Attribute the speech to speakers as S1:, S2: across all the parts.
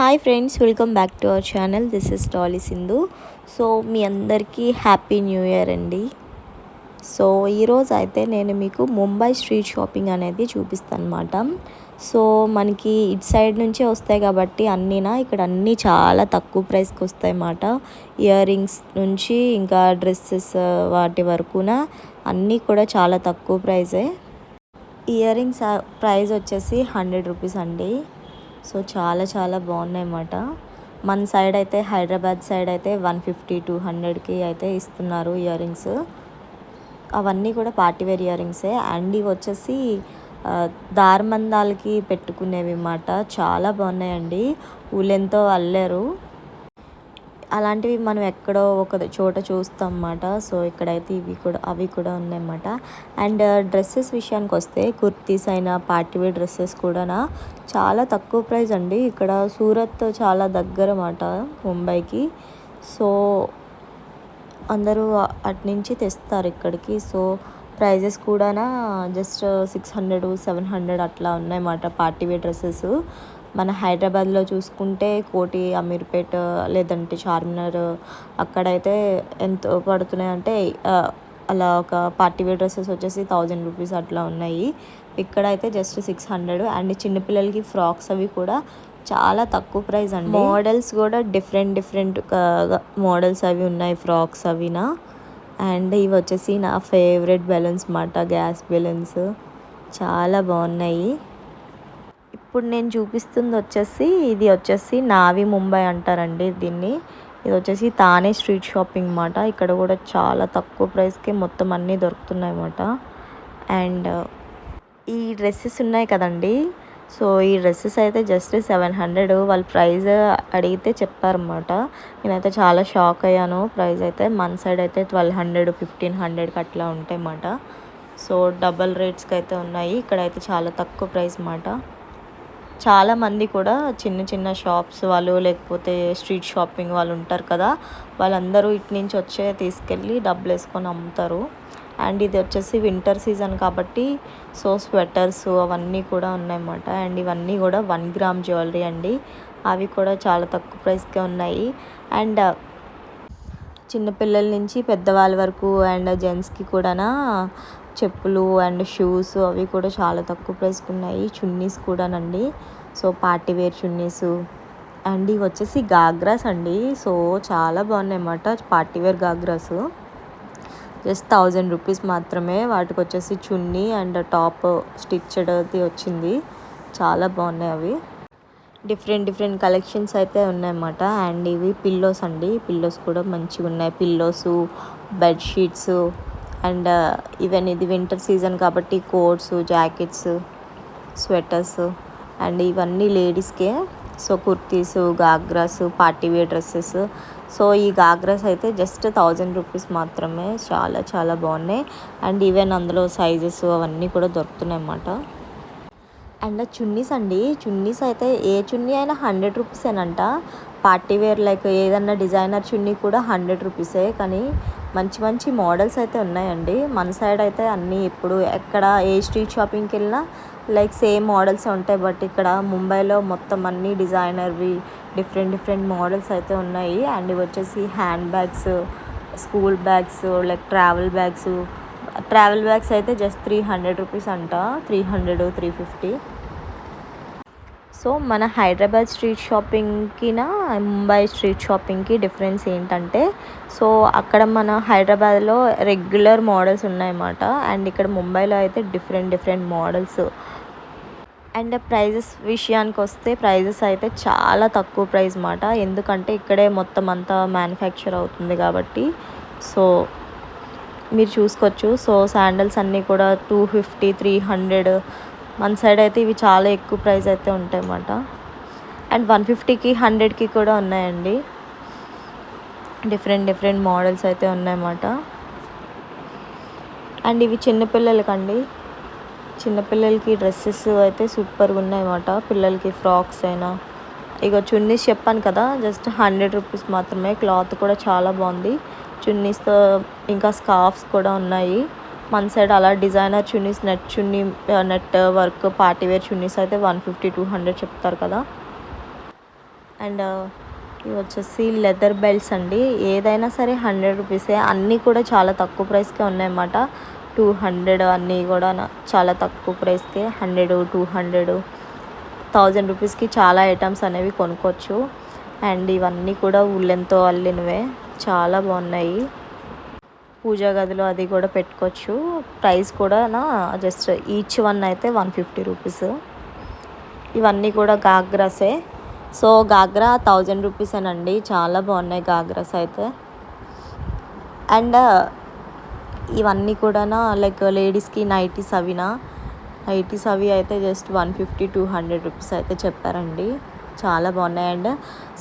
S1: Hi friends welcome back to our channel this is Tally Sindhu so మీ అందరికీ happy new year అండి. So ఈరోజు అయితే నేను మీకు ముంబై స్ట్రీట్ షాపింగ్ అనేది చూపిస్తాను అనమాట సో మనకి ఇటు సైడ్ నుంచే వస్తాయి కాబట్టి అన్నీనా ఇక్కడ అన్నీ చాలా తక్కువ ప్రైస్కి వస్తాయి అన్నమాట ఇయర్ రింగ్స్ నుంచి ఇంకా డ్రెస్సెస్ uh, వాటి వరకున అన్నీ కూడా చాలా తక్కువ ప్రైజే ఇయర్ రింగ్స్ ప్రైస్ వచ్చేసి హండ్రెడ్ రూపీస్ అండి. సో చాలా చాలా బాగున్నాయి అన్నమాట మన సైడ్ అయితే హైదరాబాద్ సైడ్ అయితే వన్ ఫిఫ్టీ టూ హండ్రెడ్కి అయితే ఇస్తున్నారు ఇయర్ రింగ్స్ అవన్నీ కూడా పార్టీ వేర్ ఇయర్ రింగ్సే అండ్ ఇవి వచ్చేసి దారమందాలకి పెట్టుకునేవి అన్నమాట. చాలా బాగున్నాయండి. ఊలెంతో అల్లారు. అలాంటివి మనం ఎక్కడో ఒక చోట చూస్తాం అన్నమాట సో ఇక్కడైతే ఇవి కూడా అవి కూడా ఉన్నాయన్నమాట. అండ్ uh, డ్రెస్సెస్ విషయానికి వస్తే కుర్తీస్ అయినా పార్టీ వేర్ డ్రెస్సెస్ కూడా చాలా తక్కువ ప్రైస్ అండి. ఇక్కడ సూరత్ చాలా దగ్గర అన్నమాట ముంబైకి. సో అందరూ అటు నుంచి తెస్తారు ఇక్కడికి. సో ప్రైజెస్ కూడా just six hundred seven hundred అట్లా ఉన్నాయన్నమాట పార్టీ వేర్ డ్రెస్సెస్. మన హైదరాబాద్లో చూసుకుంటే కోటి అమీర్పేట్ లేదంటే చార్మినార్ అక్కడైతే ఎంతో పడుతున్నాయి అంటే అలా ఒక పార్టీ వేర్ డ్రెస్సెస్ వచ్చేసి థౌజండ్ రూపీస్ అట్లా ఉన్నాయి. ఇక్కడైతే జస్ట్ సిక్స్ హండ్రెడ్. అండ్ చిన్నపిల్లలకి ఫ్రాక్స్ అవి కూడా చాలా తక్కువ ప్రైస్ అండి. మోడల్స్ కూడా డిఫరెంట్ డిఫరెంట్ మోడల్స్ అవి ఉన్నాయి ఫ్రాక్స్ అవినా. అండ్ ఇవి వచ్చేసి నా ఫేవరెట్ బెలూన్స్ మాట గ్యాస్ బెలూన్స్. చాలా బాగున్నాయి. ఇప్పుడు నేను చూపిస్తుంది వచ్చేసి ఇది వచ్చేసి నావి ముంబై అంటారండి దీన్ని. ఇది వచ్చేసి తానే స్ట్రీట్ షాపింగ్ మాట. ఇక్కడ కూడా చాలా తక్కువ ప్రైస్కి మొత్తం అన్నీ దొరుకుతున్నాయి అన్నమాట అండ్ ఈ డ్రెస్సెస్ ఉన్నాయి కదండి. సో ఈ డ్రెస్సెస్ అయితే జస్ట్ సెవెన్ హండ్రెడ్. వాళ్ళ ప్రైస్ అడిగితే చెప్పారన్నమాట నేనైతే చాలా షాక్ అయ్యాను. ప్రైస్ అయితే మన సైడ్ అయితే ట్వెల్వ్ హండ్రెడ్ ఫిఫ్టీన్ హండ్రెడ్కి అట్లా ఉంటాయి అన్నమాట సో డబల్ రేట్స్కి అయితే ఉన్నాయి. ఇక్కడైతే చాలా తక్కువ ప్రైస్ అన్నమాట చాలామంది కూడా చిన్న చిన్న షాప్స్ వాళ్ళు లేకపోతే స్ట్రీట్ షాపింగ్ వాళ్ళు ఉంటారు కదా వాళ్ళందరూ ఇటు నుంచి వచ్చే తీసుకెళ్ళి డబ్బులు వేసుకొని అమ్ముతారు. అండ్ ఇది వచ్చేసి వింటర్ సీజన్ కాబట్టి సో స్వెటర్స్ అవన్నీ కూడా ఉన్నాయన్నమాట. అండ్ ఇవన్నీ కూడా వన్ గ్రామ్ జ్యువెలరీ అండి. అవి కూడా చాలా తక్కువ ప్రైస్కే ఉన్నాయి. అండ్ చిన్నపిల్లల నుంచి పెద్దవాళ్ళ వరకు అండ్ జెంట్స్కి కూడా చెప్పులు అండ్ షూస్ అవి కూడా చాలా తక్కువ ప్రైస్కి ఉన్నాయి. చున్నీస్ కూడానండి. So party wear chunnis. And ఇవి వచ్చేసి గాగ్రాస్ అండి. సో చాలా బాగున్నాయి అన్నమాట party wear ghagras. Just thousand rupees మాత్రమే. వాటికి వచ్చేసి చున్నీ అండ్ టాప్ స్టిచ్డ్ది వచ్చింది. చాలా బాగున్నాయి అవి. డిఫరెంట్ డిఫరెంట్ కలెక్షన్స్ అయితే ఉన్నాయన్నమాట. అండ్ ఇవి పిల్లోస్ అండి. పిల్లోస్ కూడా మంచిగా ఉన్నాయి pillows bedsheets and uh, even ఇది వింటర్ సీజన్ కాబట్టి కోట్స్ జాకెట్స్ స్వెటర్స్ అండ్ ఇవన్నీ లేడీస్కే so kurtis ghagras party wear dresses so ఈ గాగ్రాస్ అయితే జస్ట్ థౌజండ్ రూపీస్ మాత్రమే. చాలా చాలా బాగున్నాయి. అండ్ ఈవెన్ అందులో సైజెస్ అవన్నీ కూడా దొరుకుతున్నాయి అన్నమాట. అండ్ చున్నీస్ అండి. చున్నీస్ అయితే ఏ చున్నీ అయినా హండ్రెడ్ రూపీసేనంట పార్టీ వేర్ లైక్ ఏదన్నా డిజైనర్ చున్నీ కూడా హండ్రెడ్ రూపీసే కానీ మంచి మంచి మోడల్స్ అయితే ఉన్నాయండి. మన సైడ్ అయితే అన్నీ ఇప్పుడు ఎక్కడ ఏ స్ట్రీట్ షాపింగ్కి వెళ్ళినా లైక్ సేమ్ మోడల్స్ ఉంటాయి. బట్ ఇక్కడ ముంబైలో మొత్తం అన్ని డిజైనర్వి డిఫరెంట్ డిఫరెంట్ మోడల్స్ అయితే ఉన్నాయి. అండ్ ఇవి వచ్చేసి hand bags school bags like travel bags. Travel bags అయితే జస్ట్ త్రీ హండ్రెడ్ రూపీస్ అంట. Three hundred three fifty. So మన హైదరాబాద్ స్ట్రీట్ షాపింగ్కినా ముంబై స్ట్రీట్ షాపింగ్కి డిఫరెన్స్ ఏంటంటే సో అక్కడ మన హైదరాబాద్లో రెగ్యులర్ మోడల్స్ ఉన్నాయన్నమాట. అండ్ ఇక్కడ ముంబైలో అయితే different different models. And prices విషయానికి వస్తే ప్రైజెస్ అయితే చాలా తక్కువ ప్రైస్ మాట ఎందుకంటే ఇక్కడే మొత్తం అంతా మ్యానుఫ్యాక్చర్ అవుతుంది కాబట్టి. సో మీరు చూసుకోవచ్చు. సో శాండల్స్ అన్నీ కూడా టూ ఫిఫ్టీ త్రీ హండ్రెడ్ మన సైడ్ అయితే ఇవి చాలా ఎక్కువ ప్రైస్ అయితే ఉంటాయి అన్నమాట అండ్ వన్ ఫిఫ్టీకి హండ్రెడ్కి కూడా ఉన్నాయండి. డిఫరెంట్ డిఫరెంట్ మోడల్స్ అయితే ఉన్నాయన్నమాట. అండ్ ఇవి చిన్నపిల్లలకండి చిన్నపిల్లలకి డ్రెస్సెస్ అయితే సూపర్గా ఉన్నాయన్నమాట. పిల్లలకి ఫ్రాక్స్ అయినా. ఇక చున్నీస్ చెప్పాను కదా జస్ట్ హండ్రెడ్ రూపీస్ మాత్రమే. క్లాత్ కూడా చాలా బాగుంది. చున్నీస్తో ఇంకా స్కార్ఫ్స్ కూడా ఉన్నాయి. మన సైడ్ అలా designer chunnis net chunni net work party wear chunnis అయితే వన్ ఫిఫ్టీ టూ హండ్రెడ్ చెప్తారు కదా. అండ్ ఇవి వచ్చేసి లెదర్ బెల్ట్స్ అండి. ఏదైనా సరే హండ్రెడ్ రూపీసే. అన్నీ కూడా చాలా తక్కువ ప్రైస్కే ఉన్నాయన్నమాట. టూ హండ్రెడ్ అన్నీ కూడా చాలా తక్కువ ప్రైస్కే. హండ్రెడ్ టూ హండ్రెడ్ థౌజండ్ రూపీస్కి చాలా ఐటమ్స్ అనేవి కొనుక్కోవచ్చు. అండ్ ఇవన్నీ కూడా ఉల్లెన్తో అల్లినవే. చాలా బాగున్నాయి. పూజా గదిలో అది కూడా పెట్టుకోవచ్చు. ప్రైస్ కూడా నా జస్ట్ ఈచ్ వన్ అయితే వన్ ఫిఫ్టీ రూపీస్. ఇవన్నీ కూడా గాగ్రాసే. సో గాగ్రా థౌజండ్ రూపీసేనండి చాలా బాగున్నాయి గాగ్రాస్ అయితే. అండ్ ఇవన్నీ కూడా లైక్ లేడీస్కి నైటీస్ అవినా. నైటీస్ అవి అయితే just one fifty two hundred rupees అయితే చెప్పారండి. చాలా బాగున్నాయి. అండ్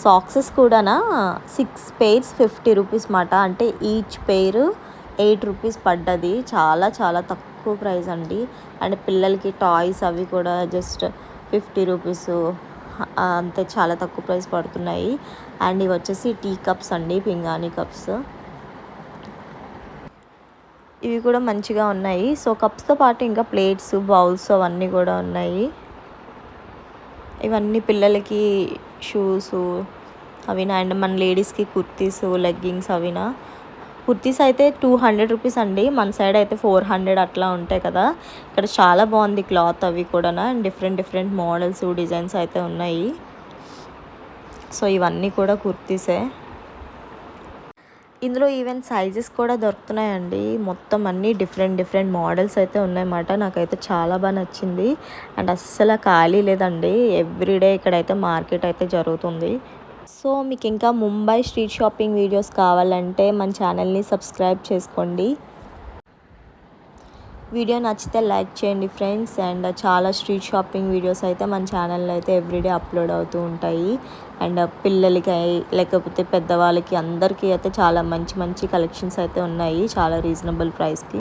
S1: సాక్సెస్ కూడానా సిక్స్ పెయిర్స్ ఫిఫ్టీ రూపీస్ మాట. అంటే ఈచ్ పెయిర్ ఎయిట్ రూపీస్ పడ్డది. చాలా చాలా తక్కువ ప్రైస్ అండి. అండ్ పిల్లలకి టాయ్స్ అవి కూడా జస్ట్ ఫిఫ్టీ రూపీస్. అంతే చాలా తక్కువ ప్రైస్ పడుతున్నాయి. అండ్ ఇవి వచ్చేసి టీ కప్స్ అండి పింగాణి కప్స్. ఇవి కూడా మంచిగా ఉన్నాయి. సో కప్స్తో పాటు ఇంకా ప్లేట్స్ బౌల్స్ అవన్నీ కూడా ఉన్నాయి. ఇవన్నీ పిల్లలకి షూస్ అవినా అండ్ మన లేడీస్కి కుర్తీస్ లెగ్గింగ్స్ అవినా. కుర్తీస్ అయితే టూ హండ్రెడ్ రూపీస్ అండి. మన సైడ్ అయితే ఫోర్ హండ్రెడ్ అట్లా ఉంటాయి కదా. ఇక్కడ చాలా బాగుంది క్లాత్ అవి కూడా and different different models designs అయితే ఉన్నాయి. సో ఇవన్నీ కూడా కుర్తీసే. ఇందులో ఈవెన్ సైజెస్ కూడా దొరుకుతున్నాయండి. మొత్తం అన్నీ డిఫరెంట్ డిఫరెంట్ మోడల్స్ అయితే ఉన్నాయన్నమాట. నాకైతే చాలా బాగా నచ్చింది. అండ్ అస్సలు ఖాళీ లేదండి. ఎవ్రీడే ఇక్కడైతే మార్కెట్ అయితే జరుగుతుంది. సో మీకు ఇంకా ముంబై స్ట్రీట్ షాపింగ్ వీడియోస్ కావాలంటే మన ఛానల్ని సబ్స్క్రైబ్ చేసుకోండి. వీడియో నచ్చితే లైక్ చేయండి ఫ్రెండ్స్. అండ్ చాలా స్ట్రీట్ షాపింగ్ వీడియోస్ అయితే మన ఛానల్లో అయితే ఎవ్రీడే అప్లోడ్ అవుతూ ఉంటాయి. అండ్ పిల్లలకి లేకపోతే పెద్దవాళ్ళకి అందరికీ అయితే చాలా మంచి మంచి కలెక్షన్స్ అయితే ఉన్నాయి. చాలా రీజనబుల్ ప్రైస్కి.